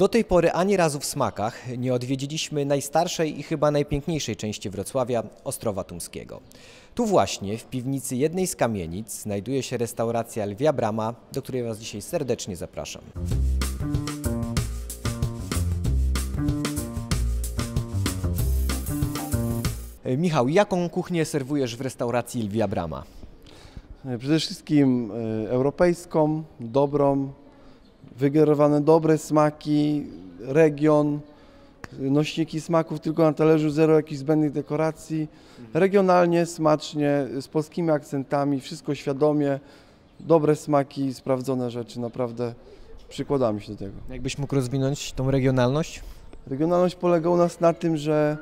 Do tej pory ani razu w smakach nie odwiedziliśmy najstarszej i chyba najpiękniejszej części Wrocławia, Ostrowa Tumskiego. Tu właśnie, w piwnicy jednej z kamienic, znajduje się restauracja Lwia Brama, do której Was dzisiaj serdecznie zapraszam. E, Michał, jaką kuchnię serwujesz w restauracji Lwia Brama? Przede wszystkim e, europejską, dobrą, wygenerowane dobre smaki, region, nośniki smaków tylko na talerzu, zero jakichś zbędnych dekoracji. Regionalnie, smacznie, z polskimi akcentami, wszystko świadomie, dobre smaki, sprawdzone rzeczy, naprawdę przykładamy się do tego. Jakbyś mógł rozwinąć tą regionalność? Regionalność polega u nas na tym, że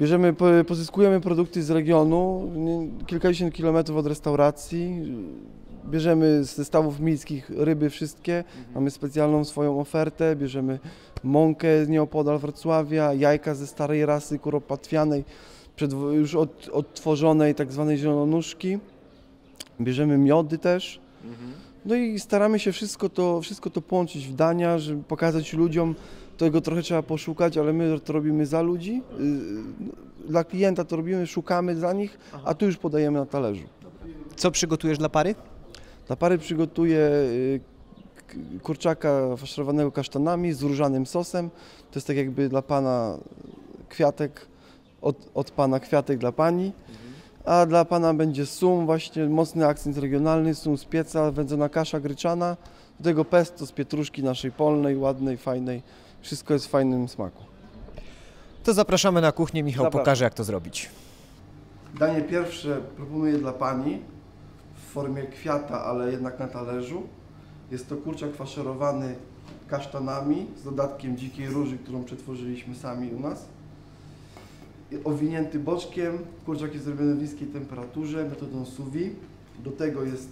bierzemy, po- pozyskujemy produkty z regionu, kilkadziesiąt kilometrów od restauracji, bierzemy z zestawów miejskich ryby wszystkie, mamy specjalną swoją ofertę, bierzemy mąkę z nieopodal Wrocławia, jajka ze starej rasy kuropatwianej, przedwo- już od, odtworzonej tak zwanej zielononuszki, bierzemy miody też. No i staramy się wszystko to, wszystko to połączyć w dania, żeby pokazać ludziom, tego trochę trzeba poszukać, ale my to robimy za ludzi, yy, dla klienta to robimy, szukamy dla nich, a tu już podajemy na talerzu. Co przygotujesz dla pary? Dla pary przygotuję k- kurczaka faszerowanego kasztanami z różanym sosem. To jest tak jakby dla pana kwiatek, od, od pana kwiatek dla pani. A dla pana będzie sum, właśnie mocny akcent regionalny, sum z pieca, wędzona kasza gryczana. Do tego pesto z pietruszki naszej polnej, ładnej, fajnej. Wszystko jest w fajnym smaku. To zapraszamy na kuchnię, Michał Zapraszam. pokaże jak to zrobić. Danie pierwsze proponuję dla Pani formie kwiata, ale jednak na talerzu. Jest to kurczak faszerowany kasztanami z dodatkiem dzikiej róży, którą przetworzyliśmy sami u nas. Owinięty boczkiem, kurczak jest zrobiony w niskiej temperaturze metodą vide. Do tego jest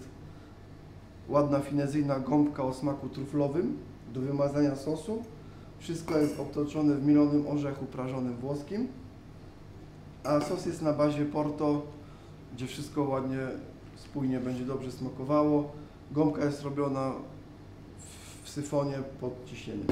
ładna finezyjna gąbka o smaku truflowym do wymazania sosu. Wszystko jest obtoczone w milonym orzechu prażonym włoskim. A sos jest na bazie Porto, gdzie wszystko ładnie, spójnie będzie dobrze smakowało. Gąbka jest robiona w- syfonie pod ciśnieniem.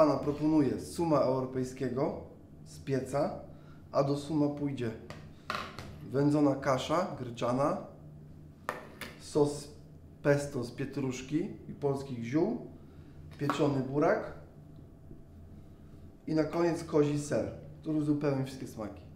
Pana proponuję suma europejskiego z pieca, a do suma pójdzie wędzona kasza gryczana, sos pesto z pietruszki i polskich ziół, pieczony burak i na koniec kozi ser, który uzupełni wszystkie smaki.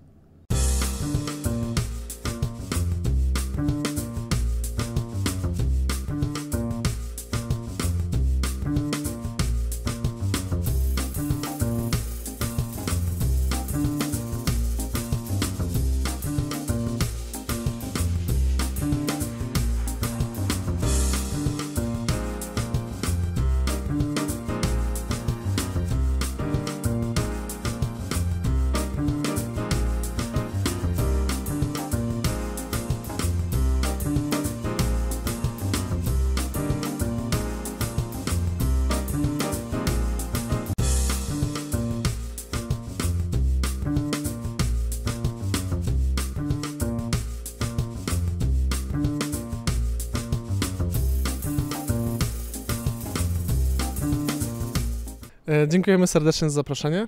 Dziękujemy serdecznie za zaproszenie.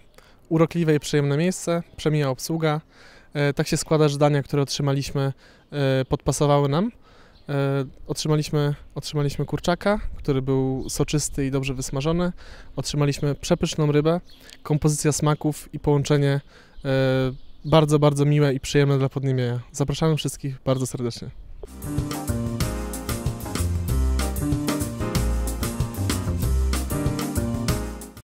Urokliwe i przyjemne miejsce, przemija obsługa. E, Tak się składa, że dania, które otrzymaliśmy, e, podpasowały nam. E, Otrzymaliśmy, otrzymaliśmy kurczaka, który był soczysty i dobrze wysmażony. Otrzymaliśmy przepyszną rybę, kompozycja smaków i połączenie e, bardzo, bardzo miłe i przyjemne dla podniebienia. Zapraszamy wszystkich bardzo serdecznie.